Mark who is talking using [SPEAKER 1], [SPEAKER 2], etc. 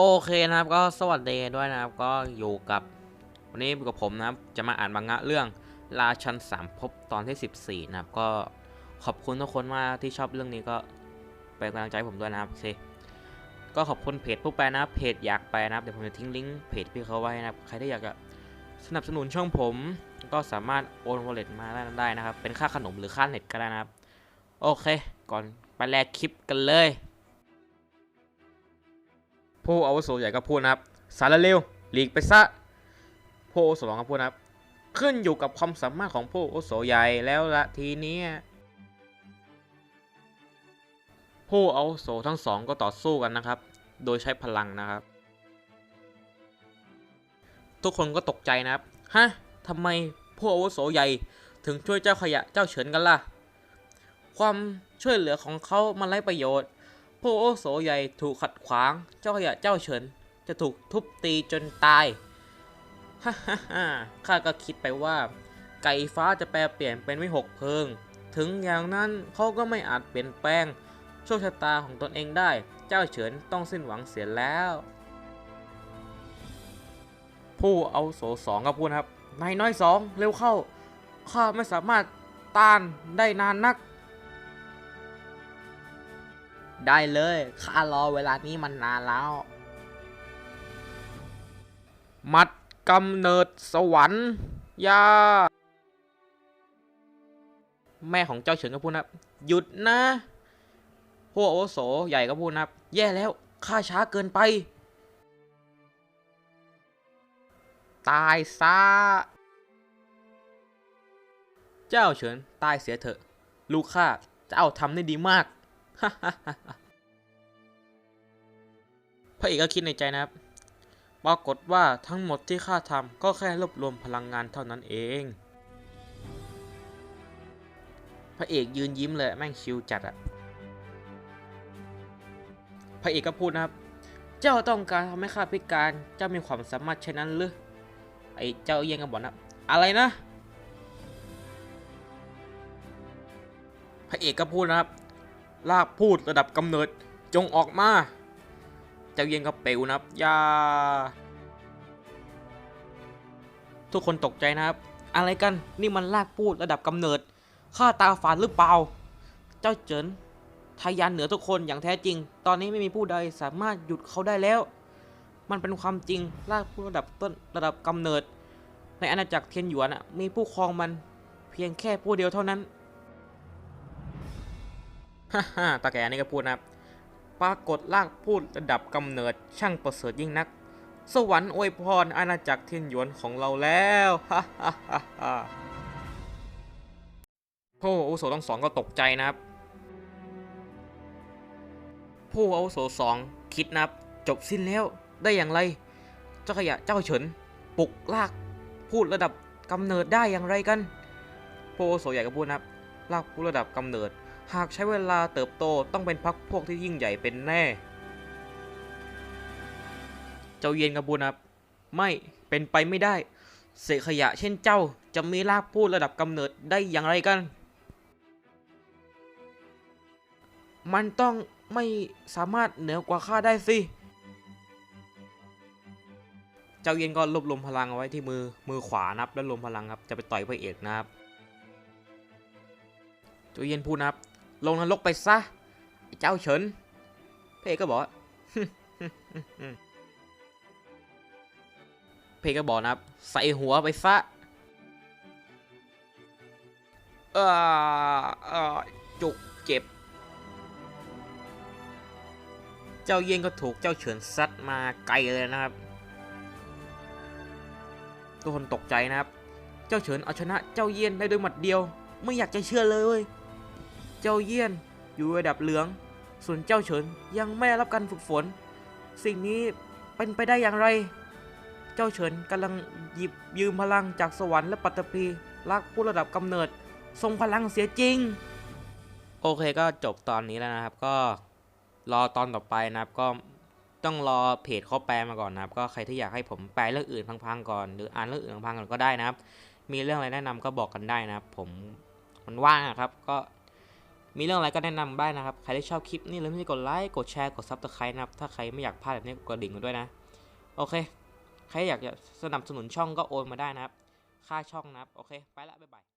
[SPEAKER 1] โอเคนะครับก็สวัสดีด้วยนะครับก็อยู่กับวันนี้กับผมนะครับจะมาอ่านมังงะเรื่องราชันสามภพตอนที่ 14 นะครับก็ขอบคุณทุกคนมากที่ชอบเรื่องนี้ก็เป็นกำลังใจผมด้วยนะครับเคก็ขอบคุณเพจผู้แปลนะเพจอยากแปลนะครับเดี๋ยวผมจะทิ้งลิงก์เพจพี่เขาไว้นะครับใครที่อยากจะสนับสนุนช่องผม ก็สามารถโอนวอลเล็ตมาได้นะครับเป็นค่าขนมหรือค่าเน็ตก็ได้นะครับ โอเค ก่อนไปแลกคลิปกันเลย ผู้อาวุโสใหญ่ก็พูดนะครับ สารเลวหลีกไปซะผู้อาวุโสรองก็พูดนะครับ ขึ้นอยู่กับความสามารถของผู้อาวุโสใหญ่แล้วละทีนี้ผู้อาวุโสทั้งสองก็ต่อสู้กันนะครับ โดยใช้พลังนะครับ ทุกคนก็ตกใจนะครับ ฮะทำไมผู้อาวุโสใหญ่ถึงช่วยเจ้าขยะเจ้าเฉินกันล่ะ ความช่วยเหลือของเขามันไร้ประโยชน์ ผู้โอโสใหญ่ถูกขัดขวาง เจ้าขยะเจ้าเฉิน จะถูกทุบตีจนตาย ฮ่าฮ่าฮ่าข้าก็คิดไปว่า ไก่ฟ้าจะแปลเปลี่ยนเป็นวิหกเพลิง ถึงอย่างนั้นเขาก็ไม่อาจเปลี่ยนแปลง โชคชะตาของตนเองได้ เจ้าเฉินต้องสิ้นหวังเสียแล้ว ผู้เอาโสสองก็พูดนครับ นายน้อยสองเร็วเข้า ข้าไม่สามารถต้านได้นานนัก ได้เลยข้ารอเวลานี้มันนานแล้ว มัดกำเนิดสวรรค์ยาแม่ของเจ้าเฉินก็พูดนะครับหยุดนะพวกอโสใหญ่ก็พูดนะแย่แล้วข้าช้าเกินไป ตายซะเจ้าเฉินตายเสียเถอะ ลูกข้าเจ้าทำได้ดีมาก พระเอกก็คิดในใจนะครับ ปรากฏว่าทั้งหมดที่ข้าทำก็แค่รวบรวมพลังงานเท่านั้นเอง พระเอกยืนยิ้มเลยแม่งชิลจัดอะพระเอกก็พูดนะครับ เจ้าต้องการทำให้ข้าพิการ เจ้ามีความสามารถเช่นนั้นหรือไอ้เจ้าเอียงก็บอกนะ อะไรนะ พระเอกก็พูดนะครับ ลากพูดระดับกำเนิดจงออกมา เจ้าเย็นก็เปลวนะครับยาทุกคนตกใจนะครับ อะไรกันนี่มันลากพูดระดับกำเนิดข้าตาฝาดหรือเปล่า เจ้าเจินทะยานเหนือทุกคนอย่างแท้จริง ตอนนี้ไม่มีผู้ใดสามารถหยุดเขาได้แล้ว มันเป็นความจริงลากพูดระดับต้นระดับกำเนิด ในอาณาจักรเทียนหยวนะมีผู้ครองมันเพียงแค่ผู้เดียวเท่านั้น ฮ่าฮ่ตาแกนี่ก็พูดนะครับ ปรากฏลากพูดระดับกำเนิดช่างประเสริฐยิ่งนัก สวรรค์อวยพรอาณาจักรเทียนหยวนของเราแล้วฮ่าฮ่าฮ่าฮ่าผู้อาวุโสทั้งสองก็ตกใจนะครับ ผู้อาวุโสสองคิดนะครับ จบสิ้นแล้วได้อย่างไร เจ้าขยะเจ้าเฉินปลุกลากพูดระดับกำเนิดได้อย่างไรกัน ผู้อาวุโสใหญ่ก็พูดนะครับ ลากพูดระดับกำเนิด หากใช้เวลาเติบโตต้องเป็นพักพวกที่ยิ่งใหญ่เป็นแน่ เจ้าเย็นกับบุญครับ ไม่เป็นไปไม่ได้ เศษขยะเช่นเจ้าจะมีรากพูดระดับกำเนิดได้อย่างไรกัน มันต้องไม่สามารถเหนือกว่าข้าได้สิ เจ้าเย็นก็รวบรวมพลังเอาไว้ที่มือมือขวานับ แล้วรวมพลังครับจะไปต่อยพระเอกนะครับเจ้าเย็นพูดนะครับ ลงนรกไปซะเจ้าเฉินเพก็บอกเพก็บอกนะครับ ใส่หัวไปซะเออเออจุกเจ็บ เจ้าเย็นก็ถูกเจ้าเฉินซัดมาไกลเลยนะครับ ทุกคนตกใจนะครับ เจ้าเฉินเอาชนะเจ้าเยียนได้ด้วยหมัดเดียว ไม่อยากจะเชื่อเลยเว้ย เจ้าเยี่ยนอยู่ระดับเหลือง ส่วนเจ้าเฉินยังไม่ได้รับการฝึกฝน สิ่งนี้เป็นไปได้อย่างไร เจ้าเฉินกำลังหยิบยืมพลังจากสวรรค์และปัตตภีลากผู้ระดับกำเนิด ทรงพลังเสียจริง โอเคก็จบตอนนี้แล้วนะครับ ก็รอตอนต่อไปนะครับก็ต้องรอเพจเขาแปลมาก่อนนะครับ ก็ใครที่อยากให้ผมแปลเรื่องอื่นพังๆก่อน หรืออ่านเรื่องอื่นพังๆก่อนก็ได้นะครับ มีเรื่องอะไรแนะนำก็บอกกันได้นะครับ ผมมันว่างครับ ก็ มีเรื่องอะไรก็แนะนำได้นะครับ ใครที่ชอบคลิปนี้เลยไม่กดไลค์ กดแชร์ กดซับสไครต์นะครับ ถ้าใครไม่อยากพลาดแบบนี้กดดิ่งกันด้วยนะ โอเค ใครอยากจะสนับสนุนช่องก็โอนมาได้นะครับ ค่าช่องนะครับ โอเค ไปละ บ๊ายบาย